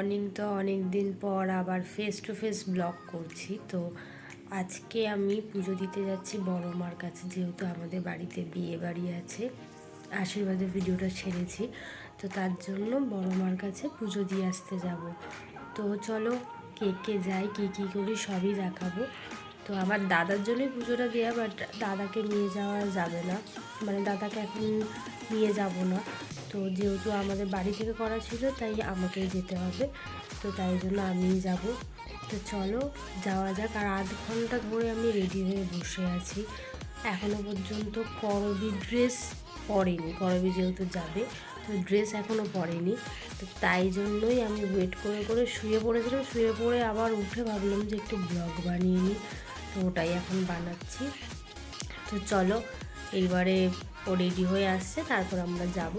Morning তো অনেক দিন পর আবার ফেস টু ফেস ব্লগ করছি। তো আজকে আমি পুজো দিতে যাচ্ছি বড় মার কাছে, যেহেতু আমাদের বাড়িতে বিয়ে বাড়ি আছে। আশীর্বাদের ভিডিওটা ছেড়েছি। তো তার জন্য বড় মার কাছে পুজো দিয়ে আসতে যাব। তো চলো কে কে যাই কী কী করি সবই দেখাবো। তো আমার দাদার জন্যই পুজোটা দেওয়া বাট দাদাকে নিয়ে যাওয়া যাবে না। মানে দাদাকে এখন নিয়ে যাব না। তো যেহেতু আমাদের বাড়ি থেকে করা ছিল, তাই আমাকেই যেতে হবে। তো তাই জন্য আমিই যাব। তো চলো, যাওয়া যাক। আর আধ ঘণ্টা ধরে আমি রেডি হয়ে বসে আছি। এখনও পর্যন্ত করবি ড্রেস পরেনি। করবি যেহেতু যাবে, তো ড্রেস এখনও পরেনি। তো তাই জন্যই আমি ওয়েট করে করে শুয়ে পড়েছিলাম। শুয়ে পড়ে আবার উঠে ভাবলাম যে একটু ব্লগ বানিয়ে নিই। তো ওটাই এখন বানাচ্ছি। তো চলো, এইবারে ও রেডি হয়ে আসছে, তারপর আমরা যাব।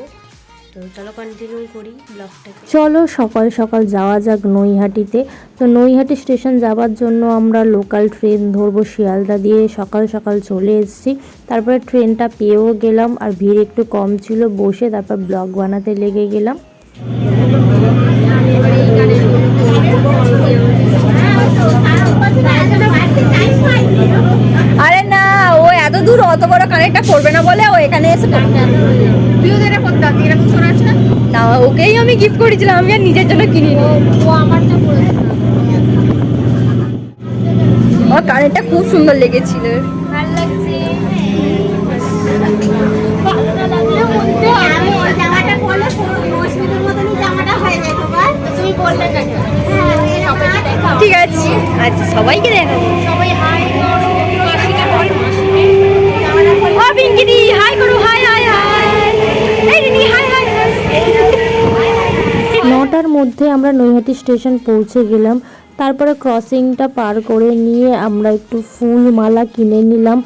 তো চলো কন্টিনিউ করি ব্লগটাকে চলো সকাল সকাল যাওয়া যাক নৈহাটিতে। তো নৈহাটি স্টেশন যাওয়ার জন্য আমরা লোকাল ট্রেন ধরবো শিয়ালদা দিয়ে। সকাল সকাল চলে এসেছি। তারপরে ট্রেনটা পেয়েও গেলাম। আর ভিড় একটু কম ছিল বসে তারপর ব্লগ বানাতে লেগে গেলাম। দূর অত বড় কানেক্টটা করবে না বলে ও এখানে এসে তুইও যেটা করতে পারতি এরকম শোনা আছে না? না ওকেই আমি গিফট করেছিলাম আমি আর নিজের জন্য কিনিনি ও আমারটা আমার কানেরটা খুব সুন্দর লেগেছিল। ভালো লাগছে। ভালো না লাগলেও মধ্যে আমি ওই জামাটা পরলে পুরো মৌসুমীর মতনই জামাটা হয়ে যায় তোমার তুমি বললে কেন হ্যাঁ সবাইকে দেখাও ঠিক আছে আচ্ছা সবাইকে দেখাবো সবাই হাই করো মাসিকে বল মাসিকে জামাটা পরলে ও পিঙ্কিদি হাই করো হাই হাই হাই এই দিদি হাই হাই নটার মধ্যে আমরা নৈহাটি স্টেশন পৌঁছে গেলাম। তারপরে ক্রসিংটা পার করে নিয়ে আমরা একটু ফুল মালা কিনে নিলাম,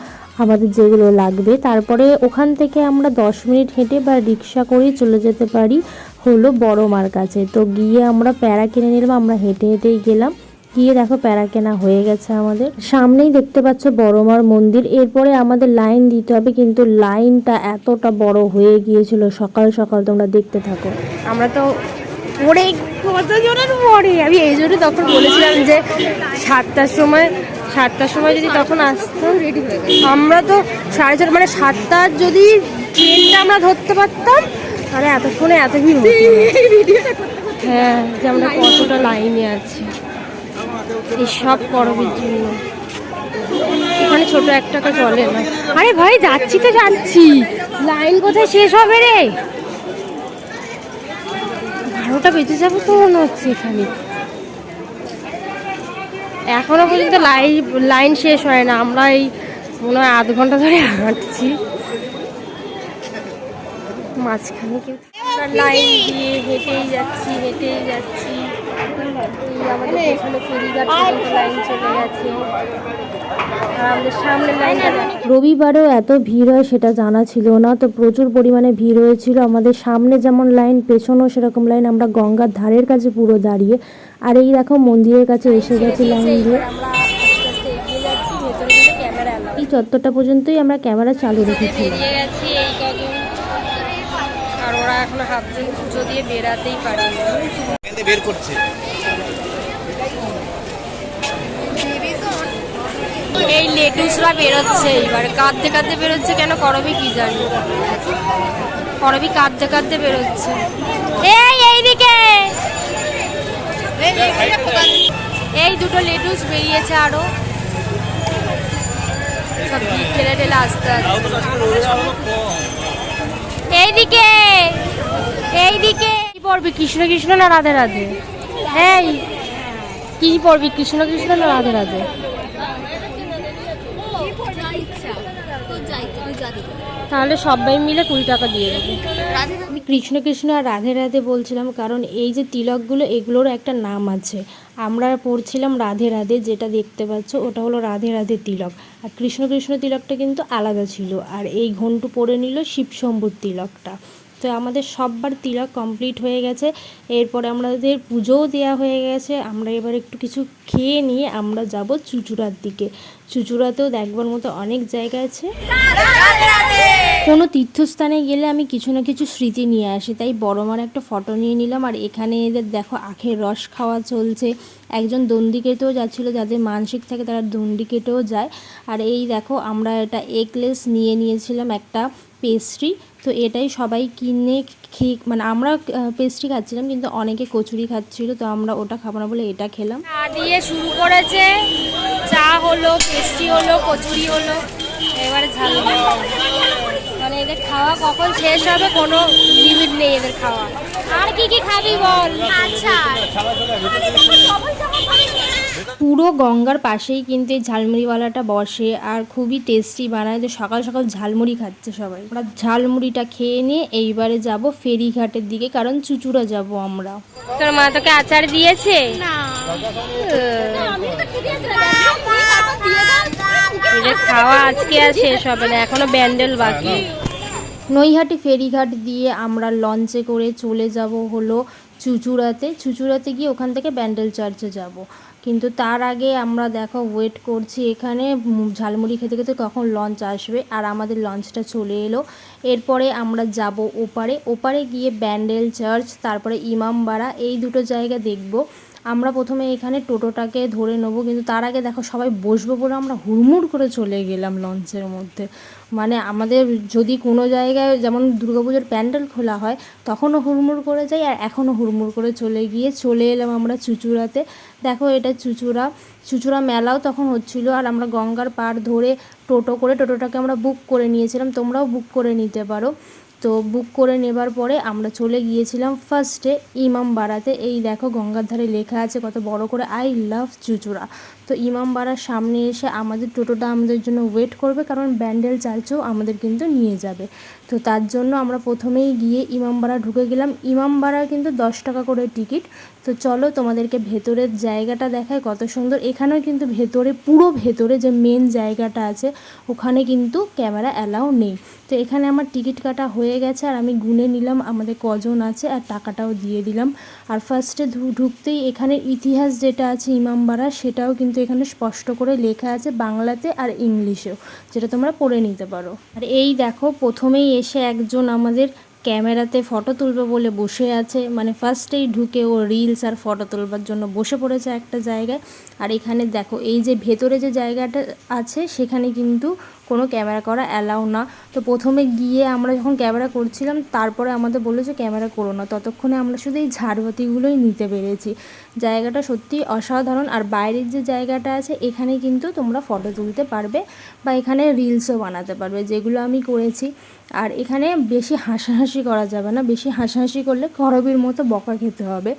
আমাদের যেগুলো লাগবে। তারপরে ওখান থেকে আমরা দশ মিনিট হেঁটে বা রিক্সা করে চলে যেতে পারি হলো বড় মার কাছে। তো গিয়ে আমরা প্যারা কিনে নিলাম, আমরা হেঁটে হেঁটেই গেলাম। গিয়ে দেখো প্যারা কেনা হয়ে গেছে আমাদের। সামনেই দেখতে পাচ্ছ বড়মার মন্দির। এরপরে আমাদের লাইন দিতে হবে, কিন্তু লাইনটা এতটা বড় হয়ে গিয়েছিল। সকাল সকাল তোমরা দেখতে থাকো। আমরা তো পরে কতজনের পরে আমি এই জন্য তখন বলেছিলাম যে সাতটার সময় সাতটার সময় যদি তখন আসতাম রেডি হয়ে আমরা তো সাড়ে চার মানে সাতটার যদি ট্রেনটা আমরা ধরতে পারতাম, তাহলে এতক্ষণে এত ভিড় হ্যাঁ যে আমরা কতটা লাইনে আছি। এই সব করবের জন্য। এখানে ছোট এক টাকা চলে না। আরে ভাই, যাচ্ছি তো যাচ্ছি। লাইন কোথায় শেষ হবে রে? বারোটা বেজে যাব তো মনে হচ্ছে এখানে। এখনও পর্যন্ত লাইন লাইন শেষ হয় না। আমরা এই মনে হয় আধ ঘণ্টা ধরে হাঁটছি। মাঝখানে কেউ লাইন দিয়ে হেঁটেই যাচ্ছি হেঁটেই যাচ্ছি। আমাদের পেছনে ফেরিঘাট লাইন চলে গেছে। রবিবারেও এত ভিড় হয় সেটা জানা ছিল না তো প্রচুর পরিমাণে ভিড় হয়েছিল। আমাদের সামনে যেমন লাইন পেছনেও সেরকম লাইন আমরা গঙ্গার ধারের কাছে পুরো দাঁড়িয়ে। আর এই দেখো মন্দিরের কাছে এসে গেছি লাইন দিয়ে। এই চত্বরটা পর্যন্তই আমরা ক্যামেরা চালু আর ওরা এখন পুজো দিয়ে বেরাতেই পারেনি। বের করছে। এই লেটুসরা বেরোচ্ছে এইবার কাঁদতে কাঁদতে বেরোচ্ছে কেন? করবি কি জানি? করবি কাঁদতে কাঁদতে বেরোচ্ছে। এই, এইদিকে! এই দুটো লেটুস বেরিয়েছে আরও। ঠেলে ঠেলে আসতে পড়বি? কৃষ্ণ কৃষ্ণ না রাধে রাধে? এই, কি পড়বি? কৃষ্ণ কৃষ্ণ না রাধে রাধে? তাহলে সবাই মিলে কুড়ি টাকা দিয়ে দেবে। আমি কৃষ্ণ কৃষ্ণ আর রাধে রাধে বলছিলাম, কারণ এই যে তিলকগুলো, এগুলোর একটা নাম আছে। আমরা পড়ছিলাম রাধে রাধে, যেটা দেখতে পাচ্ছ ওটা হলো রাধে রাধে তিলক। আর কৃষ্ণ কৃষ্ণ তিলকটা কিন্তু আলাদা ছিল। আর এই ঘন্টু পরে নিল শিবশম্ভুর তিলকটা। তো আমাদের সববার তিলক কমপ্লিট হয়ে গেছে। এরপরে আমাদের পুজোও দেওয়া হয়ে গেছে। আমরা এবার একটু কিছু খেয়ে নিয়ে আমরা যাব চুচুড়ার দিকে। চুচুড়াতেও দেখবার মতো অনেক জায়গা আছে। কোনো তীর্থস্থানে গেলে আমি কিছু না কিছু স্মৃতি নিয়ে আসি। তাই বড় মার একটা ফটো নিয়ে নিলাম। আর এখানে এদের দেখো আখের রস খাওয়া চলছে। একজন দণ্ডি কেটেও যাচ্ছিল, যাদের মানসিক থাকে তারা দণ্ডি কেটেও যায়। আর এই দেখো আমরা এটা এগলেস নিয়ে নিয়েছিলাম একটা পেস্ট্রি তো এটাই সবাই কিনে খেয়ে মানে আমরা পেস্ট্রি খাচ্ছিলাম কিন্তু অনেকে কচুরি খাচ্ছিল তো আমরা ওটা খাব না বলে এটা খেলাম। চা দিয়ে শুরু করেছে। চা হলো পেস্ট্রি হলো কচুরি হলো। এবারে ঝালমুড়ি মানে এদের খাওয়া কখন শেষ হবে কোনো লিমিট নেই এদের খাওয়া। আর কি কি খাবি বল? আচ্ছা। পুরো গঙ্গার পাশেই কিন্তু এই ঝালমুড়িওয়ালাটা বসে আর খুবই টেস্টি বানায়। তো সকাল সকাল ঝালমুড়ি খাচ্ছে সবাই। আমরা ঝালমুড়িটা খেয়ে নিয়ে এইবারে যাব ফেরিঘাটের দিকে কারণ চুচুড়া যাব আমরা। তোর মা তোকে আচার দিয়েছে? খাওয়া আজকে আর শেষ হবে না এখনও ব্যান্ডেল বাকি। নৈহাটি ফেরিঘাট দিয়ে আমরা লঞ্চে করে চলে যাব হলো চুচুড়াতে চুচুড়াতে গিয়ে ওখান থেকে ব্যান্ডেল চার্চে যাব। কিন্তু তার আগে আমরা দেখো ওয়েট করছি এখানে ঝালমুড়ি খেতে খেতে কখন লঞ্চ আসবে আর আমাদের লঞ্চটা চলে এলো। এরপরে আমরা যাব ওপারে। ওপারে গিয়ে ব্যান্ডেল চার্চ, তারপরে ইমামবাড়া, এই দুটো জায়গা দেখব। আমরা প্রথমে এখানে টোটোটাকে ধরে নেব, কিন্তু তার আগে দেখো সবাই বসবো বলে আমরা হুড়মুড় করে চলে গেলাম লঞ্চের মধ্যে। মানে আমাদের যদি কোনো জায়গায় যেমন দুর্গাপুজোর প্যান্ডেল খোলা হয়, তখনও হুড়মুড় করে যাই আর এখনও হুড়মুড় করে চলে গিয়ে চলে এলাম আমরা চুচুড়াতে। দেখো এটা চুচুড়া চুচুড়া মেলাও তখন হচ্ছিল আর আমরা গঙ্গার পাড় ধরে টোটো করে, টোটোটাকে আমরা বুক করে নিয়েছিলাম, তোমরাও বুক করে নিতে পারো। তো বুক করে নেবার পরে আমরা চলে গিয়েছিলাম ফার্স্টে ইমাম বাড়াতে এই দেখো গঙ্গার ধারে লেখা আছে কত বড় করে আই লাভ চুচুড়া তো ইমামবাড়ার সামনে এসে আমাদের টোটোটা আমাদের জন্য ওয়েট করবে, কারণ ব্যান্ডেল চার্চেও আমাদের কিন্তু নিয়ে যাবে। তো তার জন্য আমরা প্রথমেই গিয়ে ইমামবাড়া ঢুকে গেলাম। ইমামবাড়া কিন্তু দশ টাকা করে টিকিট। তো চলো তোমাদেরকে ভেতরের জায়গাটা দেখায় কত সুন্দর। এখানেও কিন্তু ভেতরে, পুরো ভেতরে যে মেন জায়গাটা আছে, ওখানে কিন্তু ক্যামেরা অ্যালাউ নেই। তো এখানে আমার টিকিট কাটা হয়ে গেছে, আর আমি গুনে নিলাম, আমাদের কজন আছে, আর টাকাটাও দিয়ে দিলাম। আর ফার্স্টে ঢুকতেই এখানে ইতিহাস যেটা আছে ইমামবাড়া সেটাও কিন্তু এখানে স্পষ্ট করে লেখা আছে বাংলাতে আর ইংলিশেও, যেটা তোমরা পড়ে নিতে পারো। আর এই দেখো, প্রথমেই এসে একজন আমাদের ক্যামেরাতে ফটো তুলবে বলে বসে আছে। মানে ফার্স্টেই ঢুকে ও রিলস আর ফটো তুলবার জন্য বসে পড়েছে একটা জায়গায়। আর এখানে দেখো, এই যে ভেতরে যে জায়গাটা আছে, সেখানে কিন্তু কোনো ক্যামেরা করা অ্যালাউ না। তো প্রথমে গিয়ে আমরা যখন ক্যামেরা করছিলাম, তারপরে আমাদের বলল যে, ক্যামেরা করো না। ততক্ষণে আমরা শুধু এই ঝাড়বাতিগুলোই নিতে পেরেছি। জায়গাটা সত্যি অসাধারণ। আর বাইরের যে জায়গাটা আছে, এখানে কিন্তু তোমরা ফটো তুলতে পারবে বা এখানে রিলসও বানাতে পারবে, যেগুলো আমি করেছি। আর এখানে বেশি হাসাহাসি করা যাবে না। বেশি হাসাহাসি করলে করবির মতো বকা খেতে হবে।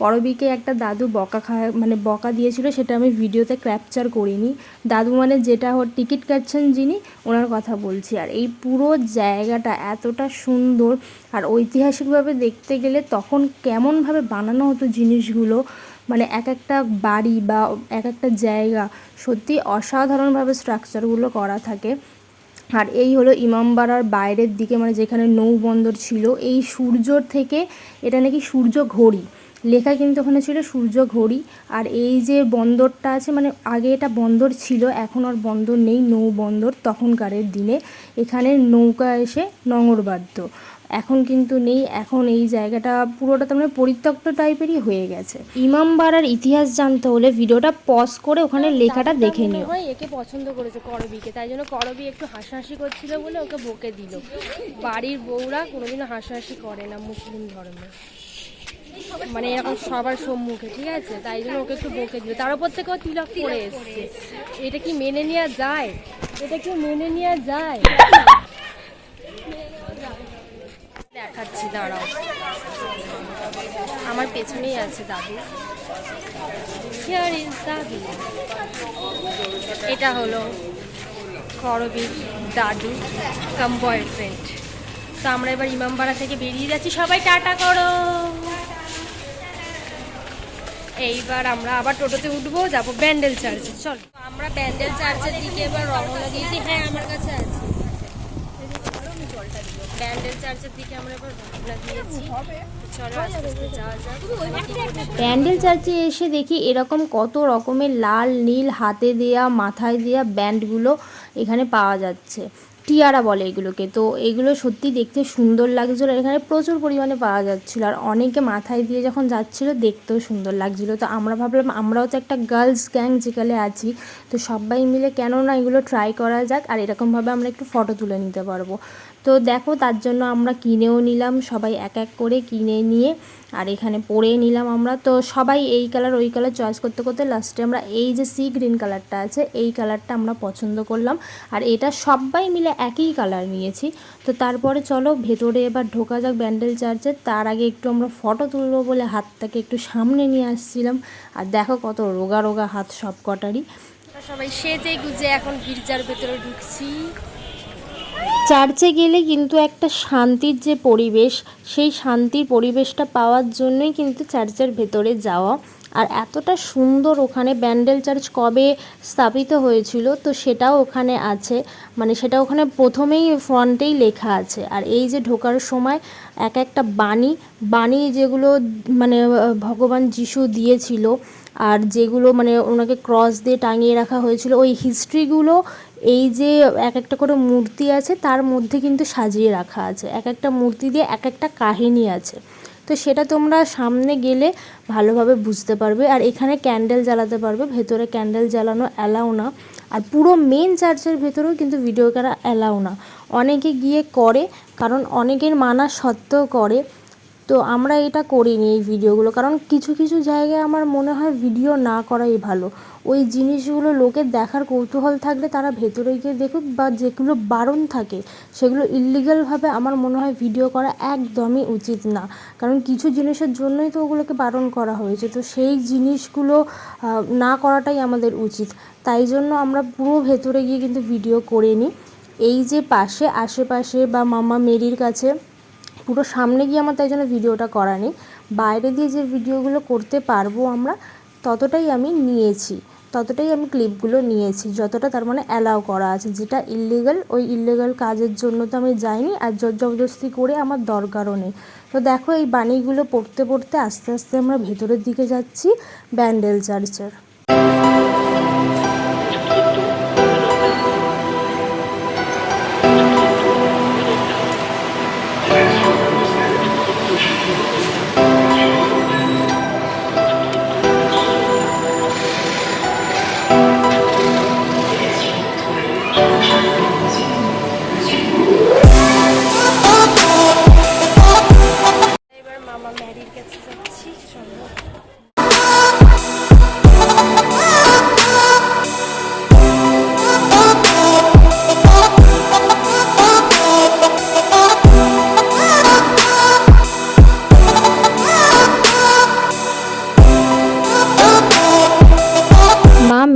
করবিকে একটা দাদু বকা খা মানে বকা দিয়েছিল, সেটা আমি ভিডিওতে ক্যাপচার করিনি। দাদু মানে যেটা ওর টিকিট কাটছেন যিনি, ওনার কথা বলছি। আর এই পুরো জায়গাটা এতটা সুন্দর, আর ঐতিহাসিকভাবে দেখতে গেলে তখন কেমনভাবে বানানো হতো জিনিসগুলো মানে এক একটা বাড়ি বা এক একটা জায়গা সত্যি অসাধারণভাবে স্ট্রাকচারগুলো করা থাকে। আর এই হলো ইমামবাড়ার বাইরের দিকে মানে যেখানে নৌবন্দর ছিল, এই সূর্যর থেকে এটা নাকি সূর্য ঘড়ি। লেখা কিন্তু ওখানে ছিল সূর্য ঘড়ি। আর এই যে বন্দরটা আছে মানে আগে এটা বন্দর ছিল এখন আর বন্দর নেই নৌ বন্দর তখনকারের দিনে। এখানে নৌকা এসে নোঙর বাঁধত। এখন কিন্তু নেই এখন এই জায়গাটা পুরোটা তার মানে পরিত্যক্ত টাইপেরই হয়ে গেছে। ইমামবাড়ার ইতিহাস জানতে হলে ভিডিওটা পজ করে ওখানে লেখাটা দেখে নিও। হয় একে পছন্দ করেছে করবিকে তাই জন্য করবি একটু হাসাহাসি করছিল বলে ওকে বকে দিল। বাড়ির বউরা কোনোদিনও হাসাহাসি করে না মুসলিম ধর্মে। মানে এরকম সবার সম্মুখে, ঠিক আছে? তাই জন্য ওকে একটু বকে দিল তার উপর থেকে ও তিলক করে এসছে। এটা কি মেনে নেওয়া যায়? এটা কি মেনে নেওয়া যায়? দেখাচ্ছি, দাঁড়াও। আমার পেছনেই আছে দাদু। এটা হলো করবীর দাদু কাম বয়ফ্রেন্ড তো আমরা এবার ইমামবাড়া থেকে বেরিয়ে যাচ্ছি। সবাই টাটা করো। এইবার আমরা আবার টোটোতে উঠবো, যাব ব্যান্ডেল চার্চে। চল। আমরা ব্যান্ডেল চার্চের দিকে এবার রওনা দিয়েছি। হ্যাঁ আমার কাছে আছে। প্যান্ডেল চার্চে এসে দেখি এরকম কত রকমের লাল, নীল হাতে দেয়া, মাথায় দেয়া ব্যান্ডগুলো এখানে পাওয়া যাচ্ছে। টিয়ারা বলে এগুলোকে। তো এগুলো সত্যি দেখতে সুন্দর লাগছিল এখানে প্রচুর পরিমাণে পাওয়া যাচ্ছিল। আর অনেকে মাথায় দিয়ে যখন যাচ্ছিল দেখতেও সুন্দর লাগছিল। তো আমরা ভাবলাম, আমরাও তো একটা গার্লস গ্যাং যেখানে আছি, তো সবাই মিলে কেন না এগুলো ট্রাই করা যাক আর এরকমভাবে আমরা একটু ফটো তুলে নিতে পারব। তো দেখো, তার জন্য আমরা কিনেও নিলাম, সবাই এক এক করে কিনে নিয়ে, আর এখানে পরে নিলাম আমরা। তো সবাই এই কালার ওই কালার চয়েস করতে করতে লাস্টে আমরা এই যে সি গ্রিন কালারটা আছে, এই কালারটা আমরা পছন্দ করলাম। আর এটা সবাই মিলে একই কালার নিয়েছি। তো তারপরে চলো, ভেতরে এবার ঢোকা যাক ব্যান্ডেল চার্চে। তার আগে একটু আমরা ফটো তুলবো বলে হাতটাকে একটু সামনে নিয়ে আসছিলাম। আর দেখো কত রোগা রোগা হাত সব কটারই সবাই সেজে গুজে এখন গির্জার ভেতরে ঢুকছি। চার্চে গেলে কিন্তু একটা শান্তির যে পরিবেশ, সেই শান্তির পরিবেশটা পাওয়ার জন্যই কিন্তু চার্চের ভেতরে যাওয়া। আর এতটা সুন্দর ওখানে ব্যান্ডেল চার্চ কবে স্থাপিত হয়েছিল, তো সেটাও ওখানে আছে। মানে সেটা ওখানে প্রথমেই ফ্রন্টেই লেখা আছে। আর এই যে ঢোকার সময় এক একটা বাণী বাণী যেগুলো মানে ভগবান যিশু দিয়েছিল আর যেগুলো মানে ওনাকে ক্রস দিয়ে টাঙিয়ে রাখা হয়েছিল, ওই হিস্ট্রিগুলো এই যে এক একটা করে মূর্তি আছে, তার মধ্যে কিন্তু সাজিয়ে রাখা আছে। এক একটা মূর্তি দিয়ে এক একটা কাহিনী আছে। তো সেটা তোমরা সামনে গেলে ভালোভাবে বুঝতে পারবে। আর এখানে ক্যান্ডেল জ্বালাতে পারবে, ভেতরে ক্যান্ডেল জ্বালানো অ্যালাও না। আর পুরো মেন চার্চের ভেতরেও কিন্তু ভিডিও করা অ্যালাও না। অনেকে গিয়ে করে, কারণ অনেকের মানা সত্ত্বেও করে। তো আমরা এটা করিনি এই ভিডিওগুলো। কারণ কিছু কিছু জায়গায় আমার মনে হয় ভিডিও না করাই ভালো। ওই জিনিসগুলো লোকের দেখার কৌতূহল থাকলে তারা ভেতরে গিয়ে দেখুক বা যেগুলো বারণ থাকে, সেগুলো ইলিগালভাবে আমার মনে হয় ভিডিও করা একদমই উচিত না। কারণ কিছু জিনিসের জন্যই তো ওগুলোকে বারণ করা হয়েছে। তো সেই জিনিসগুলো না করাটাই আমাদের উচিত। তাই জন্য আমরা পুরো ভেতরে গিয়ে কিন্তু ভিডিও করে নিই এই যে পাশে, আশেপাশে বা মামা মেরির কাছে পুরো সামনে গিয়ে আমার তাই জন্য ভিডিওটা করা নেই। বাইরে দিয়ে যে ভিডিওগুলো করতে পারব আমরা, ততটাই আমি নিয়েছি, ততটাই আমি ক্লিপগুলো নিয়েছি, যতটা তার মানে অ্যালাউ করা আছে। যেটা ইলিগাল ওই ইলিগাল কাজের জন্য তো আমি যাইনি আর জোর জবরদস্তি করে আমার দরকারও নেই। তো দেখো এই বাণীগুলো পড়তে পড়তে আস্তে আস্তে আমরা ভেতরের দিকে যাচ্ছি, ব্যান্ডেল চার্চের।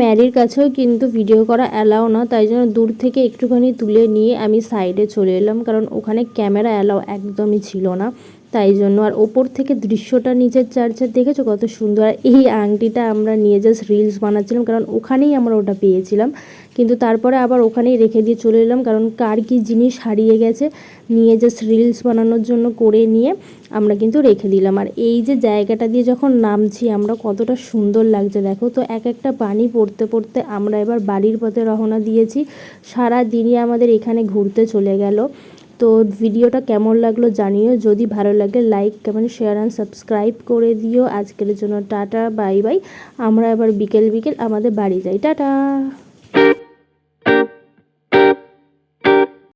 ম্যারির কাছেও কিন্তু ভিডিও করা অ্যালাও না, তাই জন্য দূর থেকে একটুখানি তুলে নিয়ে আমি সাইডে চলে এলাম, কারণ ওখানে ক্যামেরা অ্যালাও একদমই ছিল না। তাই জন্য আর ওপর থেকে দৃশ্যটা নিচের চার্চার দেখেছ? কত সুন্দর। আর এই আংটিটা আমরা নিয়ে জাস্ট রিলস বানাচ্ছিলাম, কারণ ওখানেই আমরা ওটা পেয়েছিলাম। কিন্তু তারপরে আবার ওখানেই রেখে দিয়ে চলে এলাম, কারণ কার কি জিনিস হারিয়ে গেছে, নিয়ে জাস্ট রিলস বানানোর জন্য করে নিয়ে আমরা কিন্তু রেখে দিলাম। আর এই যে জায়গাটা দিয়ে যখন নামছি, আমরা কতটা সুন্দর লাগছে, দেখো। তো এক একটা পানি পড়তে পড়তে আমরা এবার বাড়ির পথে রওনা দিয়েছি। সারা দিনই আমাদের এখানে ঘুরতে চলে গেল। তো ভিডিওটা কেমন লাগল জানিও। যদি ভালো লাগে like comment share and subscribe করে দিও। আজকের জন্য টাটা বাই বাই আমরা এবার বিকেল বিকেল আমাদের বাড়ি যাই। টাটা!